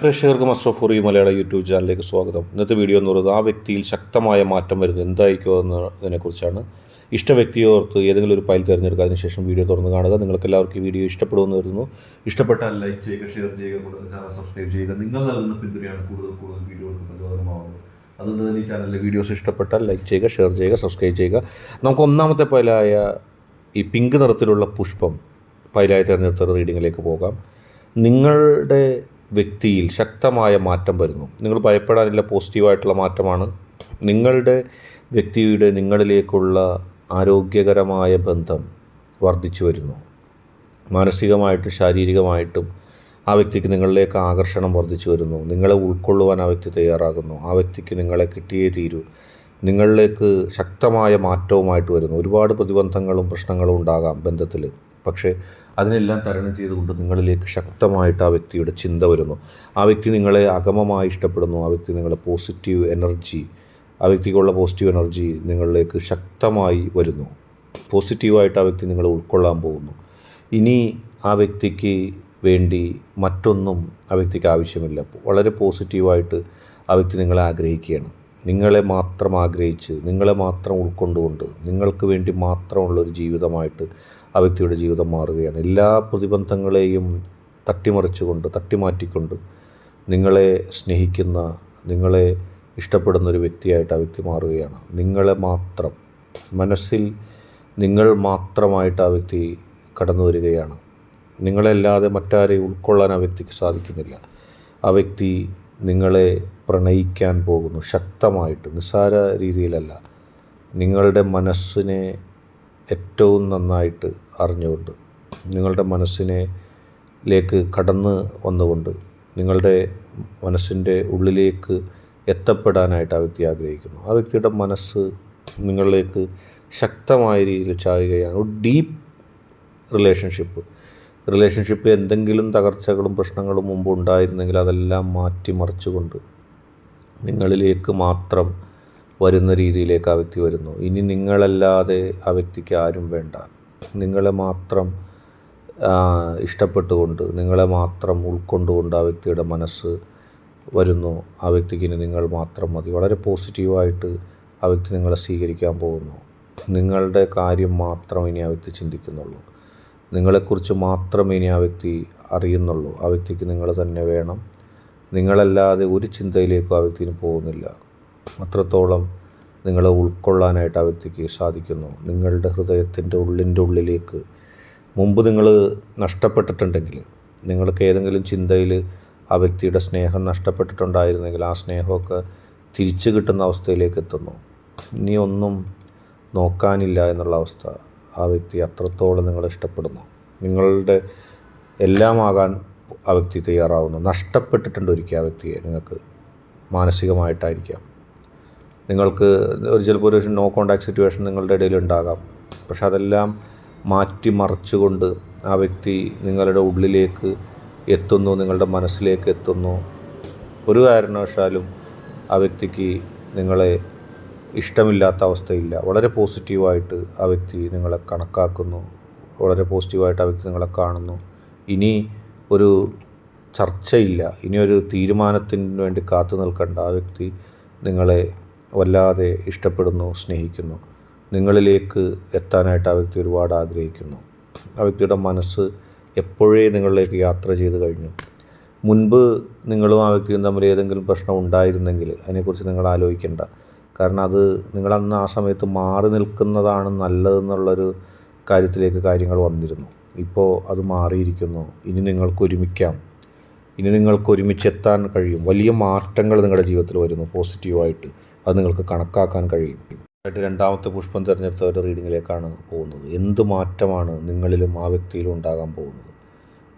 പ്രേക്ഷകർക്ക് മസ്ട്രോഫോറി മലയാള യൂട്യൂബ് ചാനലിലേക്ക് സ്വാഗതം. ഇന്നത്തെ വീഡിയോ എന്ന് പറയുന്നത് ആ വ്യക്തിയിൽ ശക്തമായ മാറ്റം വരുന്നത് എന്തായിരിക്കും എന്നതിനെക്കുറിച്ചാണ് ഇഷ്ട വ്യക്തിയോർത്ത് ഏതെങ്കിലും ഒരു ഫയൽ തിരഞ്ഞെടുക്കുക അതിനുശേഷം വീഡിയോ തുറന്ന് കാണുക. നിങ്ങൾക്ക് എല്ലാവർക്കും ഈ വീഡിയോ ഇഷ്ടപ്പെടുമെന്ന് വരുന്നു ഇഷ്ടപ്പെട്ടാൽ ലൈക്ക് ചെയ്യുക ഷെയർ ചെയ്യുക കൂടുതൽ ചാനൽ സബ്സ്ക്രൈബ് ചെയ്യുക. നിങ്ങൾ നൽകുന്ന പിന്തുണയാണ് കൂടുതൽ കൂടുതൽ വീഡിയോകൾക്ക് പ്രചോദനമാവുന്നത്. അതുകൊണ്ട് തന്നെ ഈ ചാനലിലെ വീഡിയോസ് ഇഷ്ടപ്പെട്ടാൽ ലൈക്ക് ചെയ്യുക ഷെയർ ചെയ്യുക സബ്സ്ക്രൈബ് ചെയ്യുക. നമുക്ക് ഒന്നാമത്തെ ഫയലായ ഈ പിങ്ക് നിറത്തിലുള്ള പുഷ്പം ഫയലായി തിരഞ്ഞെടുത്ത റീഡിങ്ങിലേക്ക് പോകാം. നിങ്ങളുടെ വ്യക്തിയിൽ ശക്തമായ മാറ്റം വരുന്നു. നിങ്ങൾ ഭയപ്പെടാനില്ല പോസിറ്റീവായിട്ടുള്ള മാറ്റമാണ്. നിങ്ങളുടെ വ്യക്തിയുടെ നിങ്ങളിലേക്കുള്ള ആരോഗ്യകരമായ ബന്ധം വർദ്ധിച്ചു വരുന്നു. മാനസികമായിട്ടും ശാരീരികമായിട്ടും ആ വ്യക്തിക്ക് നിങ്ങളിലേക്ക് ആകർഷണം വർദ്ധിച്ചു വരുന്നു. നിങ്ങളെ ഉൾക്കൊള്ളുവാൻ ആ വ്യക്തി തയ്യാറാകുന്നു. ആ വ്യക്തിക്ക് നിങ്ങളെ കിട്ടിയേ തീരൂ. നിങ്ങളിലേക്ക് ശക്തമായ മാറ്റവുമായിട്ട് വരുന്നു. ഒരുപാട് പ്രതിബന്ധങ്ങളും പ്രശ്നങ്ങളും ഉണ്ടാകാം ബന്ധത്തിൽ പക്ഷേ അതിനെല്ലാം തരണം ചെയ്തുകൊണ്ട് നിങ്ങളിലേക്ക് ശക്തമായിട്ട് ആ വ്യക്തിയുടെ ചിന്ത വരുന്നു. ആ വ്യക്തി നിങ്ങളെ അകമമായി ഇഷ്ടപ്പെടുന്നു. ആ വ്യക്തി നിങ്ങളെ പോസിറ്റീവ് എനർജി ആ വ്യക്തിക്കുള്ള പോസിറ്റീവ് എനർജി നിങ്ങളിലേക്ക് ശക്തമായി വരുന്നു. പോസിറ്റീവായിട്ട് ആ വ്യക്തി നിങ്ങളെ ഉൾക്കൊള്ളാൻ പോകുന്നു. ഇനി ആ വ്യക്തിക്ക് വേണ്ടി മറ്റൊന്നും ആ വ്യക്തിക്ക് ആവശ്യമില്ല. വളരെ പോസിറ്റീവായിട്ട് ആ വ്യക്തി നിങ്ങളെ ആഗ്രഹിക്കുകയാണ്. നിങ്ങളെ മാത്രം ആഗ്രഹിച്ച് നിങ്ങളെ മാത്രം ഉൾക്കൊണ്ടുകൊണ്ട് നിങ്ങൾക്ക് വേണ്ടി മാത്രമുള്ളൊരു ജീവിതമായിട്ട് ആ വ്യക്തിയുടെ ജീവിതം മാറുകയാണ്. എല്ലാ പ്രതിബന്ധങ്ങളെയും തട്ടിമറിച്ചുകൊണ്ട് തട്ടിമാറ്റിക്കൊണ്ട് നിങ്ങളെ സ്നേഹിക്കുന്ന നിങ്ങളെ ഇഷ്ടപ്പെടുന്ന ഒരു വ്യക്തിയായിട്ട് ആ വ്യക്തി മാറുകയാണ്. നിങ്ങളെ മാത്രം മനസ്സിൽ നിങ്ങൾ മാത്രമായിട്ട് ആ വ്യക്തി കടന്നു വരികയാണ്. നിങ്ങളല്ലാതെ മറ്റാരെയും ഉൾക്കൊള്ളാൻ ആ വ്യക്തിക്ക് സാധിക്കുന്നില്ല. ആ വ്യക്തി നിങ്ങളെ പ്രണയിക്കാൻ പോകുന്നു ശക്തമായിട്ട് നിസ്സാര രീതിയിലല്ല. നിങ്ങളുടെ മനസ്സിനെ ഏറ്റവും നന്നായിട്ട് അറിഞ്ഞുകൊണ്ട് നിങ്ങളുടെ മനസ്സിനെ ലേക്ക് കടന്ന് വന്നുകൊണ്ട് നിങ്ങളുടെ മനസ്സിന്റെ ഉള്ളിലേക്ക് എത്തപ്പെടാനായിട്ട് ആ വ്യക്തി ആഗ്രഹിക്കുന്നു. ആ വ്യക്തിയുടെ മനസ്സ് നിങ്ങളിലേക്ക് ശക്തമായ രീതിയിൽ ചായുകയാണ്. ഒരു ഡീപ്പ് റിലേഷൻഷിപ്പ് റിലേഷൻഷിപ്പിൽ എന്തെങ്കിലും തകർച്ചകളും പ്രശ്നങ്ങളും മുമ്പ് ഉണ്ടായിരുന്നെങ്കിൽ അതെല്ലാം മാറ്റിമറിച്ചുകൊണ്ട് നിങ്ങളിലേക്ക് മാത്രം വരുന്ന രീതിയിലേക്ക് ആ വ്യക്തി വരുന്നു. ഇനി നിങ്ങളല്ലാതെ ആ വ്യക്തിക്ക് ആരും വേണ്ട. നിങ്ങളെ മാത്രം ഇഷ്ടപ്പെട്ടുകൊണ്ട് നിങ്ങളെ മാത്രം ഉൾക്കൊണ്ടുകൊണ്ട് ആ വ്യക്തിയുടെ മനസ്സ് വരുന്നു. ആ വ്യക്തിക്ക് ഇനി നിങ്ങൾ മാത്രം മതി. വളരെ പോസിറ്റീവായിട്ട് ആ വ്യക്തി നിങ്ങളെ സ്വീകരിക്കാൻ പോകുന്നു. നിങ്ങളുടെ കാര്യം മാത്രം ഇനി ആ വ്യക്തി ചിന്തിക്കുന്നുള്ളൂ. നിങ്ങളെക്കുറിച്ച് മാത്രമേ ഇനി ആ വ്യക്തി അറിയുന്നുള്ളൂ. ആ വ്യക്തിക്ക് നിങ്ങൾ തന്നെ വേണം. നിങ്ങളല്ലാതെ ഒരു ചിന്തയിലേക്കും ആ വ്യക്തിന് പോകുന്നില്ല. അത്രത്തോളം നിങ്ങളെ ഉൾക്കൊള്ളാനായിട്ട് ആ വ്യക്തിക്ക് സാധിക്കുന്നു. നിങ്ങളുടെ ഹൃദയത്തിന്റെ ഉള്ളിന്റെ ഉള്ളിലേക്ക് മുമ്പ് നിങ്ങൾ നഷ്ടപ്പെട്ടിട്ടുണ്ടെങ്കിൽ നിങ്ങൾക്ക് ഏതെങ്കിലും ചിന്തയിൽ ആ വ്യക്തിയുടെ സ്നേഹം നഷ്ടപ്പെട്ടിട്ടുണ്ടായിരുന്നെങ്കിൽ ആ സ്നേഹമൊക്കെ തിരിച്ചു കിട്ടുന്ന അവസ്ഥയിലേക്ക് എത്തുന്നു. ഇനി ഒന്നും നോക്കാനില്ല എന്നുള്ള അവസ്ഥ ആ വ്യക്തി അത്രത്തോളം നിങ്ങളെ ഇഷ്ടപ്പെടുന്നു. നിങ്ങളുടെ എല്ലാമാകാൻ ആ വ്യക്തി തയ്യാറാവുന്നു. നഷ്ടപ്പെട്ടിട്ടുണ്ട് ഒരിക്കൽ ആ വ്യക്തിയെ നിങ്ങൾക്ക് മാനസികമായിട്ടായിരിക്കാം. നിങ്ങൾക്ക് ഒരു ചിലപ്പോൾ ഒരു നോ കോണ്ടാക്ട് സിറ്റുവേഷൻ നിങ്ങളുടെ ഇടയിൽ ഉണ്ടാകാം. പക്ഷെ അതെല്ലാം മാറ്റി മറിച്ചുകൊണ്ട് ആ വ്യക്തി നിങ്ങളുടെ ഉള്ളിലേക്ക് എത്തുന്നു നിങ്ങളുടെ മനസ്സിലേക്ക് എത്തുന്നു. ഒരു കാരണവശാലും ആ വ്യക്തിക്ക് നിങ്ങളെ ഇഷ്ടമില്ലാത്ത അവസ്ഥയില്ല. വളരെ പോസിറ്റീവായിട്ട് ആ വ്യക്തി നിങ്ങളെ കണക്കാക്കുന്നു. വളരെ പോസിറ്റീവായിട്ട് ആ വ്യക്തി നിങ്ങളെ കാണുന്നു. ഇനി ഒരു ചർച്ചയില്ല. ഇനി ഒരു തീരുമാനത്തിന് വേണ്ടി കാത്തു നിൽക്കേണ്ട. ആ വ്യക്തി നിങ്ങളെ വല്ലാതെ ഇഷ്ടപ്പെടുന്നു സ്നേഹിക്കുന്നു. നിങ്ങളിലേക്ക് എത്താനായിട്ട് ആ വ്യക്തി ഒരുപാട് ആഗ്രഹിക്കുന്നു. ആ വ്യക്തിയുടെ മനസ്സ് എപ്പോഴേ നിങ്ങളിലേക്ക് യാത്ര ചെയ്ത് കഴിഞ്ഞു? മുൻപ് നിങ്ങളും ആ വ്യക്തിയും തമ്മിൽ ഏതെങ്കിലും പ്രശ്നം ഉണ്ടായിരുന്നെങ്കിൽ അതിനെക്കുറിച്ച് നിങ്ങൾ ആലോചിക്കേണ്ട. കാരണം അത് നിങ്ങളന്ന് ആ സമയത്ത് മാറി നിൽക്കുന്നതാണ് നല്ലതെന്നുള്ളൊരു കാര്യത്തിലേക്ക് കാര്യങ്ങൾ വന്നിരുന്നു. ഇപ്പോൾ അത് മാറിയിരിക്കുന്നു. ഇനി നിങ്ങൾക്ക് ഒരുമിക്കാം. ഇനി നിങ്ങൾക്ക് ഒരുമിച്ചെത്താൻ കഴിയും. വലിയ മാറ്റങ്ങൾ നിങ്ങളുടെ ജീവിതത്തിൽ വരുന്നു പോസിറ്റീവായിട്ട്. അത് നിങ്ങൾക്ക് കണക്കാക്കാൻ കഴിയും. ആയിട്ട് രണ്ടാമത്തെ പുഷ്പം തിരഞ്ഞെടുത്ത ഒരു റീഡിങ്ങിലേക്കാണ് പോകുന്നത്. എന്ത് മാറ്റമാണ് നിങ്ങളിലും ആ വ്യക്തിയിലും ഉണ്ടാകാൻ പോകുന്നത്?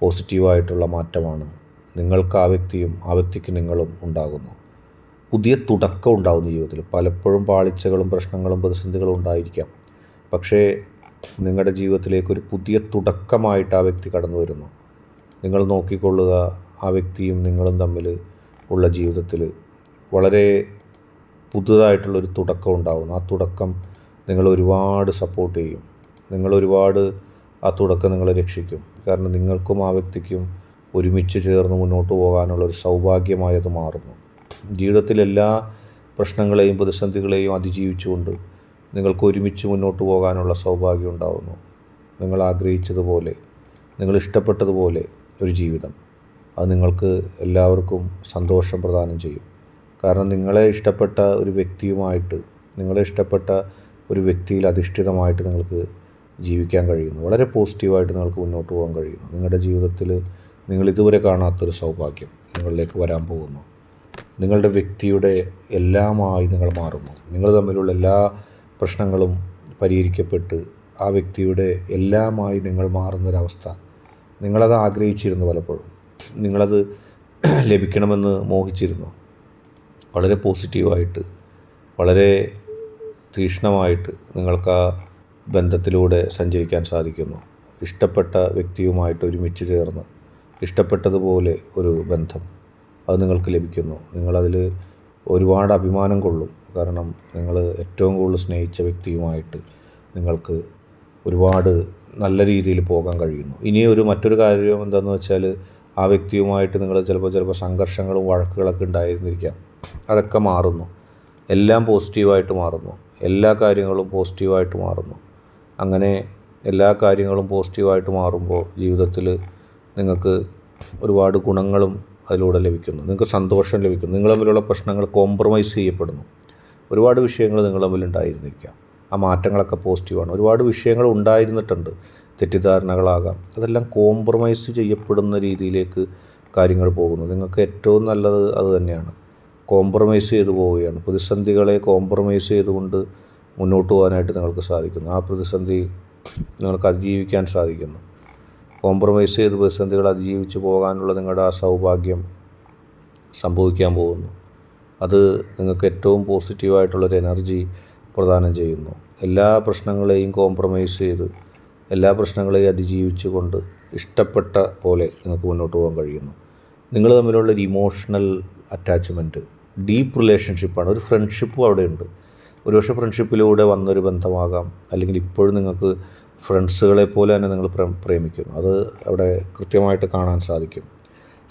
പോസിറ്റീവായിട്ടുള്ള മാറ്റമാണ് നിങ്ങൾക്ക് ആ വ്യക്തിയും ആ വ്യക്തിക്ക് നിങ്ങളും ഉണ്ടാകുന്നു പുതിയ തുടക്കം ഉണ്ടാകുന്ന ജീവിതത്തിൽ. പലപ്പോഴും പാളിച്ചകളും പ്രശ്നങ്ങളും പ്രതിസന്ധികളും ഉണ്ടായിരിക്കാം. പക്ഷേ നിങ്ങളുടെ ജീവിതത്തിലേക്ക് ഒരു പുതിയ തുടക്കമായിട്ട് ആ വ്യക്തി കടന്നു വരുന്നു. നിങ്ങൾ നോക്കിക്കൊള്ളുക ആ വ്യക്തിയും നിങ്ങളും തമ്മിൽ ഉള്ള ജീവിതത്തിൽ വളരെ പുതുതായിട്ടുള്ളൊരു തുടക്കം ഉണ്ടാകുന്നു ആ തുടക്കം നിങ്ങൾ ഒരുപാട് സപ്പോർട്ട് ചെയ്യും. നിങ്ങൾ ഒരുപാട് ആ തുടക്കം നിങ്ങളെ രക്ഷിക്കും. കാരണം നിങ്ങൾക്കും ആ വ്യക്തിക്കും ഒരുമിച്ച് ചേർന്ന് മുന്നോട്ട് പോകാനുള്ള ഒരു സൗഭാഗ്യമായി അത് മാറുന്നു ജീവിതത്തിലെല്ലാ പ്രശ്നങ്ങളെയും പ്രതിസന്ധികളെയും അതിജീവിച്ചുകൊണ്ട് നിങ്ങൾക്ക് ഒരുമിച്ച് മുന്നോട്ട് പോകാനുള്ള സൗഭാഗ്യം ഉണ്ടാകുന്നു നിങ്ങൾ ആഗ്രഹിച്ചതുപോലെ നിങ്ങൾ ഇഷ്ടപ്പെട്ടതുപോലെ ഒരു ജീവിതം. അത് നിങ്ങൾക്ക് എല്ലാവർക്കും സന്തോഷം പ്രദാനം ചെയ്യും. കാരണം നിങ്ങളെ ഇഷ്ടപ്പെട്ട ഒരു വ്യക്തിയുമായിട്ട് നിങ്ങളെ ഇഷ്ടപ്പെട്ട ഒരു വ്യക്തിയിൽ അധിഷ്ഠിതമായിട്ട് നിങ്ങൾക്ക് ജീവിക്കാൻ കഴിയുന്നു. വളരെ പോസിറ്റീവായിട്ട് നിങ്ങൾക്ക് മുന്നോട്ട് പോകാൻ കഴിയുന്നു. നിങ്ങളുടെ ജീവിതത്തിൽ നിങ്ങൾ ഇതുവരെ കാണാത്തൊരു സൗഭാഗ്യം നിങ്ങളിലേക്ക് വരാൻ പോകുന്നു. നിങ്ങളുടെ വ്യക്തിയുടെ എല്ലാമായി നിങ്ങൾ മാറുന്നു. നിങ്ങൾ തമ്മിലുള്ള എല്ലാ പ്രശ്നങ്ങളും പരിഹരിക്കപ്പെട്ട് ആ വ്യക്തിയുടെ എല്ലാമായി നിങ്ങൾ മാറുന്നൊരവസ്ഥ നിങ്ങളത് ആഗ്രഹിച്ചിരുന്നു പലപ്പോഴും. നിങ്ങളത് ലഭിക്കണമെന്ന് മോഹിച്ചിരുന്നു. വളരെ പോസിറ്റീവായിട്ട് വളരെ തീക്ഷ്ണമായിട്ട് നിങ്ങൾക്ക് ആ ബന്ധത്തിലൂടെ സഞ്ചരിക്കാൻ സാധിക്കുന്നു. ഇഷ്ടപ്പെട്ട വ്യക്തിയുമായിട്ട് ഒരുമിച്ച് ചേർന്ന് ഇഷ്ടപ്പെട്ടതുപോലെ ഒരു ബന്ധം അത് നിങ്ങൾക്ക് ലഭിക്കുന്നു. നിങ്ങളതിൽ ഒരുപാട് അഭിമാനം കൊള്ളും. കാരണം നിങ്ങൾ ഏറ്റവും കൂടുതൽ സ്നേഹിച്ച വ്യക്തിയുമായിട്ട് നിങ്ങൾക്ക് ഒരുപാട് നല്ല രീതിയിൽ പോകാൻ കഴിയുന്നു. ഇനി ഒരു മറ്റൊരു കാര്യം എന്താണെന്ന് വെച്ചാൽ ആ വ്യക്തിയുമായിട്ട് നിങ്ങൾ ചിലപ്പോൾ ചിലപ്പോൾ സംഘർഷങ്ങളും വഴക്കുകളൊക്കെ ഉണ്ടായിരുന്നിരിക്കാം. അതൊക്കെ മാറുന്നു. എല്ലാം പോസിറ്റീവായിട്ട് മാറുന്നു. എല്ലാ കാര്യങ്ങളും പോസിറ്റീവായിട്ട് മാറുന്നു. അങ്ങനെ എല്ലാ കാര്യങ്ങളും പോസിറ്റീവായിട്ട് മാറുമ്പോൾ ജീവിതത്തിൽ നിങ്ങൾക്ക് ഒരുപാട് ഗുണങ്ങളും അതിലൂടെ ലഭിക്കുന്നു. നിങ്ങൾക്ക് സന്തോഷം ലഭിക്കുന്നു. നിങ്ങൾ തമ്മിലുള്ള പ്രശ്നങ്ങൾ കോംപ്രമൈസ് ചെയ്യപ്പെടുന്നു. ഒരുപാട് വിഷയങ്ങൾ നിങ്ങൾ തമ്മിൽ ഉണ്ടായിരുന്നിരിക്കാം ആ മാറ്റങ്ങളൊക്കെ പോസിറ്റീവാണ് ഒരുപാട് വിഷയങ്ങൾ ഉണ്ടായിരുന്നിട്ടുണ്ട്. തെറ്റിദ്ധാരണകളാകാം. അതെല്ലാം കോംപ്രമൈസ് ചെയ്യപ്പെടുന്ന രീതിയിലേക്ക് കാര്യങ്ങൾ പോകുന്നു. നിങ്ങൾക്ക് ഏറ്റവും നല്ലത് അത് തന്നെയാണ്. കോംപ്രമൈസ് ചെയ്തു പോവുകയാണ്. പ്രതിസന്ധികളെ കോംപ്രമൈസ് ചെയ്തുകൊണ്ട് മുന്നോട്ട് പോകാനായിട്ട് നിങ്ങൾക്ക് സാധിക്കുന്നു. ആ പ്രതിസന്ധി നിങ്ങൾക്ക് അതിജീവിക്കാൻ സാധിക്കുന്നു. കോംപ്രമൈസ് ചെയ്ത് പ്രതിസന്ധികൾ അതിജീവിച്ച് പോകാനുള്ള നിങ്ങളുടെ ആ സൗഭാഗ്യം സംഭവിക്കാൻ പോകുന്നു. അത് നിങ്ങൾക്ക് ഏറ്റവും പോസിറ്റീവായിട്ടുള്ളൊരു എനർജി പ്രദാനം ചെയ്യുന്നു. എല്ലാ പ്രശ്നങ്ങളെയും കോംപ്രമൈസ് ചെയ്ത് എല്ലാ പ്രശ്നങ്ങളെയും അതിജീവിച്ചുകൊണ്ട് ഇഷ്ടപ്പെട്ട പോലെ നിങ്ങൾക്ക് മുന്നോട്ട് പോകാൻ കഴിയുന്നു. നിങ്ങൾ തമ്മിലുള്ള ഒരു ഇമോഷണൽ അറ്റാച്ച്മെന്റ് ഡീപ്പ് റിലേഷൻഷിപ്പാണ്. ഒരു ഫ്രണ്ട്ഷിപ്പും അവിടെയുണ്ട്. ഒരുപക്ഷെ ഫ്രണ്ട്ഷിപ്പിലൂടെ വന്നൊരു ബന്ധമാകാം. അല്ലെങ്കിൽ ഇപ്പോഴും നിങ്ങൾക്ക് ഫ്രണ്ട്സുകളെ പോലെ തന്നെ നിങ്ങൾ പ്ര പ്രേമിക്കുന്നു. അത് അവിടെ കൃത്യമായിട്ട് കാണാൻ സാധിക്കും.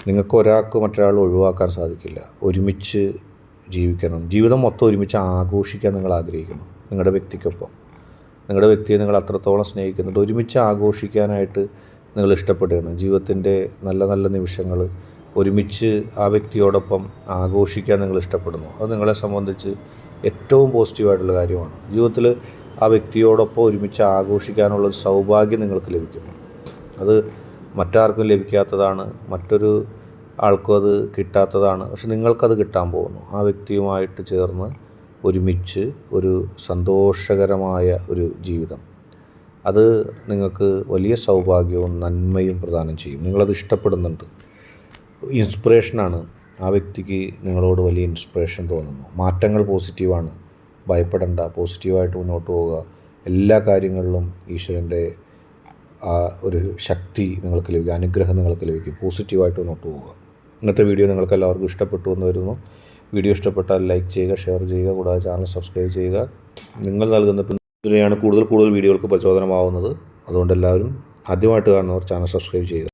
നിങ്ങൾക്ക് ഒരാൾക്ക് മറ്റൊരാൾ ഒഴിവാക്കാൻ സാധിക്കില്ല. ഒരുമിച്ച് ജീവിക്കണം. ജീവിതം മൊത്തം ഒരുമിച്ച് ആഘോഷിക്കാൻ നിങ്ങൾ ആഗ്രഹിക്കുന്നു. നിങ്ങളുടെ വ്യക്തിക്കൊപ്പം. നിങ്ങളുടെ വ്യക്തിയെ നിങ്ങൾ അത്രത്തോളം സ്നേഹിക്കുന്നുണ്ട്. ഒരുമിച്ച് ആഘോഷിക്കാനായിട്ട് നിങ്ങൾ ഇഷ്ടപ്പെടുകയാണ്. ജീവിതത്തിന്റെ നല്ല നല്ല നിമിഷങ്ങൾ ഒരുമിച്ച് ആ വ്യക്തിയോടൊപ്പം ആഘോഷിക്കാൻ നിങ്ങൾ ഇഷ്ടപ്പെടുന്നു. അത് നിങ്ങളെ സംബന്ധിച്ച് ഏറ്റവും പോസിറ്റീവായിട്ടുള്ള കാര്യമാണ്. ജീവിതത്തിൽ ആ വ്യക്തിയോടൊപ്പം ഒരുമിച്ച് ആഘോഷിക്കാനുള്ള ഒരു സൗഭാഗ്യം നിങ്ങൾക്ക് ലഭിക്കുന്നു. അത് മറ്റാർക്കും ലഭിക്കാത്തതാണ് മറ്റൊരു ആൾക്കും അത് കിട്ടാത്തതാണ്. പക്ഷെ നിങ്ങൾക്കത് കിട്ടാൻ പോകുന്നു. ആ വ്യക്തിയുമായിട്ട് ചേർന്ന് ഒരുമിച്ച് ഒരു സന്തോഷകരമായ ഒരു ജീവിതം. അത് നിങ്ങൾക്ക് വലിയ സൗഭാഗ്യവും നന്മയും പ്രദാനം ചെയ്യും. നിങ്ങളത് ഇഷ്ടപ്പെടുന്നുണ്ട്. ഇൻസ്പിറേഷനാണ് ആ വ്യക്തിക്ക് നിങ്ങളോട് വലിയ ഇൻസ്പിറേഷൻ തോന്നുന്നു. മാറ്റങ്ങൾ പോസിറ്റീവാണ്. ഭയപ്പെടേണ്ട. പോസിറ്റീവായിട്ട് മുന്നോട്ട് പോവുക. എല്ലാ കാര്യങ്ങളിലും ഈശ്വരന്റെ ആ ഒരു ശക്തി നിങ്ങൾക്ക് ലഭിക്കും. അനുഗ്രഹം നിങ്ങൾക്ക് ലഭിക്കും. പോസിറ്റീവായിട്ട് മുന്നോട്ട് പോവുക. ഇന്നത്തെ വീഡിയോ നിങ്ങൾക്ക് എല്ലാവർക്കും ഇഷ്ടപ്പെട്ടു എന്ന് വരുന്നു. വീഡിയോ ഇഷ്ടപ്പെട്ടാൽ ലൈക്ക് ചെയ്യുക ഷെയർ ചെയ്യുക കൂടാതെ ചാനൽ സബ്സ്ക്രൈബ് ചെയ്യുക. നിങ്ങൾ നൽകുന്ന പിന്തുണയാണ് കൂടുതൽ കൂടുതൽ വീഡിയോകൾക്ക് പ്രചോദനമാവുന്നത്. അതുകൊണ്ട് എല്ലാവരും ആദ്യമായിട്ട് കാണുന്നവർ ചാനൽ സബ്സ്ക്രൈബ് ചെയ്യുക.